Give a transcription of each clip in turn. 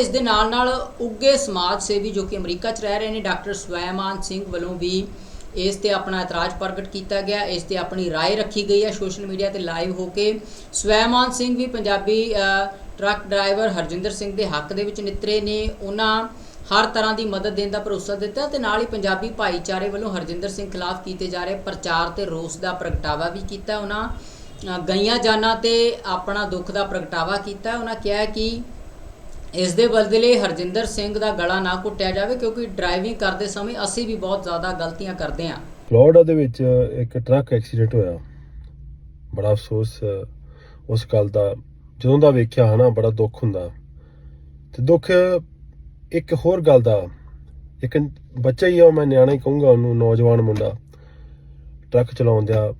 ਇਸ ਦੇ ਨਾਲ ਨਾਲ ਉੱਗੇ ਸਮਾਜ ਸੇਵੀ ਜੋ ਕਿ ਅਮਰੀਕਾ 'ਚ ਰਹਿ ਰਹੇ ਨੇ ਡਾਕਟਰ ਸਵੈਮਾਨ ਸਿੰਘ ਵੱਲੋਂ ਵੀ ਇਸ ਤੇ ਆਪਣਾ ਇਤਰਾਜ਼ ਪ੍ਰਗਟ ਕੀਤਾ ਗਿਆ ਇਸ ਤੇ ਆਪਣੀ رائے ਰੱਖੀ ਗਈ ਹੈ ਸੋਸ਼ਲ ਮੀਡੀਆ ਤੇ ਲਾਈਵ ਹੋ ਕੇ ਸਵੈਮਾਨ ਸਿੰਘ ਵੀ ਪੰਜਾਬੀ ਅ, ਟਰੱਕ ਡਰਾਈਵਰ ਹਰਜਿੰਦਰ ਸਿੰਘ ਦੇ ਹੱਕ ਦੇ ਵਿੱਚ ਨਿਤਰੇ ਨੇ ਉਹਨਾਂ ਹਰ ਤਰ੍ਹਾਂ ਦੀ ਮਦਦ ਦੇਣ ਦਾ ਭਰੋਸਾ ਦਿੱਤਾ ਤੇ ਨਾਲ ਹੀ ਪੰਜਾਬੀ ਭਾਈਚਾਰੇ ਵੱਲੋਂ ਹਰਜਿੰਦਰ ਸਿੰਘ ਖਿਲਾਫ ਕੀਤੇ ਜਾ ਰਹੇ ਪ੍ਰਚਾਰ ਤੇ ਰੋਸ ਦਾ ਪ੍ਰਗਟਾਵਾ ਵੀ ਕੀਤਾ ਉਹਨਾਂ ਅ, ਗਈਆਂ ਜਾਨਾਂ ਤੇ ਆਪਣਾ ਦੁੱਖ ਦਾ ਪ੍ਰਗਟਾਵਾ ਕੀਤਾ ਉਹਨਾਂ ਕਿਹਾ ਕਿ ਇਸ ਦੇ ਬਦਲੇ ਹਰਜਿੰਦਰ ਸਿੰਘ ਦਾ ਗਲਾ ਨਾ ਘੁੱਟਿਆ ਜਾਵੇ, ਕਿਉਂਕਿ ਡਰਾਈਵਿੰਗ ਕਰਦੇ ਸਮੇਂ ਅਸੀਂ ਵੀ ਬਹੁਤ ਜ਼ਿਆਦਾ ਗਲਤੀਆਂ ਕਰਦੇ ਹਾਂ। ਫਲੋਰੀਡਾ ਦੇ ਵਿੱਚ ਇੱਕ ਟਰੱਕ ਐਕਸੀਡੈਂਟ ਹੋਇਆ। ਬੜਾ ਅਫਸੋਸ, ਉਸ ਗੱਲ ਦਾ। ਜਦੋਂ ਦਾ ਵੇਖਿਆ ਹਨਾ, ਬੜਾ ਦੁੱਖ ਹੁੰਦਾ। ਤੇ ਦੁੱਖ ਇੱਕ ਹੋਰ ਗੱਲ ਦਾ। ਇੱਕ ਬੱਚਾ ਹੀ ਆ, ਉਹ ਮੈਂ ਨਿਆਣਾ ਹੀ ਕਹੂੰਗਾ ਉਹਨੂੰ, ਨੌਜਵਾਨ ਮੁੰਡਾ। ਟਰੱਕ ਚਲਾਉਂਦਿਆ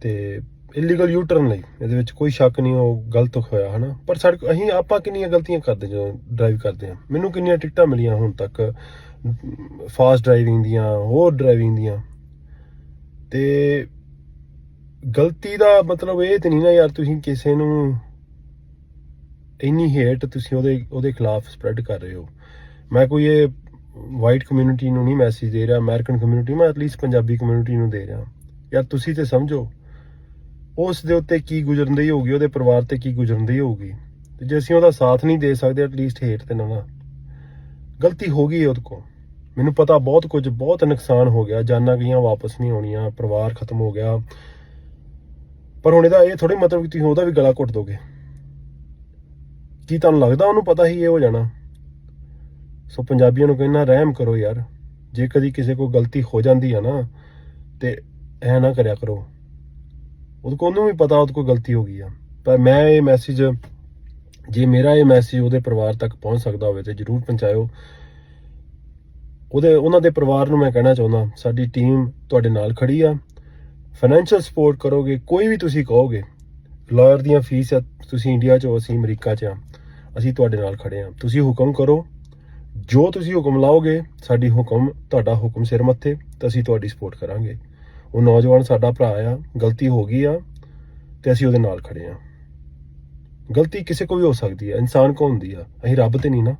ਤੇ ਇਲੀਗਲ ਯੂ ਟਰਨ ਲਈ, ਇਹਦੇ ਵਿੱਚ ਕੋਈ ਸ਼ੱਕ ਨਹੀਂ, ਉਹ ਗਲਤ ਹੋਇਆ, ਹਨਾ? ਪਰ ਸਾਡੇ ਅਸੀਂ, ਆਪਾਂ ਕਿੰਨੀਆਂ ਗਲਤੀਆਂ ਕਰਦੇ ਜਦੋਂ ਡਰਾਈਵ ਕਰਦੇ ਹਾਂ? ਮੈਨੂੰ ਕਿੰਨੀਆਂ ਟਿਕਟਾਂ ਮਿਲੀਆਂ ਹੁਣ ਤੱਕ ਫਾਸਟ ਡਰਾਈਵਿੰਗ ਦੀਆਂ, ਹੋਰ ਡਰਾਈਵਿੰਗ ਦੀਆਂ। ਤੇ ਗਲਤੀ ਦਾ ਮਤਲਬ ਇਹ ਤੇ ਨਹੀਂ ਨਾ ਯਾਰ, ਤੁਸੀਂ ਕਿਸੇ ਨੂੰ ਇੰਨੀ ਹੇਟ ਤੁਸੀਂ ਉਹਦੇ ਉਹਦੇ ਖਿਲਾਫ ਸਪਰੈਡ ਕਰ ਰਹੇ ਹੋ। ਮੈਂ ਕੋਈ ਇਹ ਵਾਈਟ ਕਮਿਊਨਿਟੀ ਨੂੰ ਨਹੀਂ ਮੈਸੇਜ ਦੇ ਰਿਹਾ ਅਮਰੀਕਨ ਕਮਿਊਨਿਟੀ ਮੈਂ ਐਟਲੀਸਟ ਪੰਜਾਬੀ ਕਮਿਊਨਿਟੀ ਨੂੰ ਦੇ ਰਿਹਾ। ਯਾਰ ਤੁਸੀਂ ਤੇ ਸਮਝੋ ਉਸ ਦੇ ਉੱਤੇ ਕੀ ਗੁਜ਼ਰਦੀ ਹੋਊਗੀ, ਉਹਦੇ ਪਰਿਵਾਰ ਤੇ ਕੀ ਗੁਜ਼ਰਦੀ ਹੋਊਗੀ। ਤੇ ਜੇ ਅਸੀਂ ਉਹਦਾ ਸਾਥ ਨਹੀਂ ਦੇ ਸਕਦੇ ਐਟਲੀਸਟ ਹੇਟ ਤੇ ਨਾ ਨਾ। ਗਲਤੀ ਹੋ ਗਈ ਉਹਦੇ ਕੋਲ। ਮੈਨੂੰ ਪਤਾ ਬਹੁਤ ਕੁਝ, ਬਹੁਤ ਨੁਕਸਾਨ ਹੋ ਗਿਆ। ਜਾਨਾਂ ਗਈਆਂ, ਵਾਪਸ ਨਹੀਂ ਆਉਣੀਆਂ, ਪਰਿਵਾਰ ਖਤਮ ਹੋ ਗਿਆ। ਪਰ ਹੁਣ ਇਹਦਾ ਇਹ ਥੋੜੀ ਮਤਲਬ ਕਿ ਤੁਸੀਂ ਉਹਦਾ ਵੀ ਗਲਾ ਘੁੱਟ ਦੋਗੇ। ਕੀ ਤੁਹਾਨੂੰ ਲੱਗਦਾ ਉਹਨੂੰ ਪਤਾ ਹੀ ਇਹ ਹੋ ਜਾਣਾ? ਸੋ ਪੰਜਾਬੀਆਂ ਨੂੰ ਕਹਿੰਦਾ, ਰਹਿਮ ਕਰੋ ਯਾਰ। ਜੇ ਕਦੀ ਕਿਸੇ ਕੋਲ ਗਲਤੀ ਹੋ ਜਾਂਦੀ ਹੈ ਨਾ, ਤੇ ਐ ਨਾ ਕਰਿਆ ਕਰੋ। ਉਹਦੇ ਕੋਲ ਉਹਨੂੰ ਵੀ ਪਤਾ ਉਹਦੇ ਕੋਲ ਗਲਤੀ ਹੋ ਗਈ ਆ। ਪਰ ਮੈਂ ਇਹ ਮੈਸੇਜ ਜੇ ਮੇਰਾ ਇਹ ਮੈਸੇਜ ਉਹਦੇ ਪਰਿਵਾਰ ਤੱਕ ਪਹੁੰਚ ਸਕਦਾ ਹੋਵੇ ਤੇ ਜਰੂਰ ਪਹੁੰਚਾਇਓ। ਉਹਦੇ, ਉਹਨਾਂ ਦੇ ਪਰਿਵਾਰ ਨੂੰ ਮੈਂ ਕਹਿਣਾ ਚਾਹੁੰਦਾ, ਸਾਡੀ ਟੀਮ ਤੁਹਾਡੇ ਨਾਲ ਖੜੀ ਆ। ਫਾਈਨੈਂਸ਼ੀਅਲ ਸਪੋਰਟ ਕਰੋਗੇ, ਕੋਈ ਵੀ ਤੁਸੀਂ ਕਹੋਗੇ ਲਾਇਰ ਦੀਆਂ ਫੀਸ ਆ, ਤੁਸੀਂ ਇੰਡੀਆ 'ਚ ਹੋ ਅਸੀਂ ਅਮਰੀਕਾ 'ਚ ਆ। ਅਸੀਂ ਤੁਹਾਡੇ ਨਾਲ ਖੜੇ ਆ। ਤੁਸੀਂ ਹੁਕਮ ਕਰੋ। ਜੋ ਤੁਸੀਂ ਹੁਕਮ ਲਾਓਗੇ, ਸਾਡੀ ਹੁਕਮ, ਤੁਹਾਡਾ ਹੁਕਮ ਸਿਰ ਮੱਥੇ, ਤਾਂ ਅਸੀਂ ਤੁਹਾਡੀ ਸਪੋਰਟ ਕਰਾਂਗੇ। ਉਹ ਨੌਜਵਾਨ ਸਾਡਾ ਭਰਾ ਆ, ਗਲਤੀ ਹੋ ਗਈ ਆ ਤੇ ਅਸੀਂ ਉਹਦੇ ਨਾਲ ਖੜੇ ਆ। ਗਲਤੀ ਕਿਸੇ ਕੋ ਵੀ ਹੋ ਸਕਦੀ ਆ, ਇਨਸਾਨ ਕੋ ਹੁੰਦੀ ਆ, ਅਸੀਂ ਰੱਬ ਤੇ ਨਹੀਂ ਨਾ।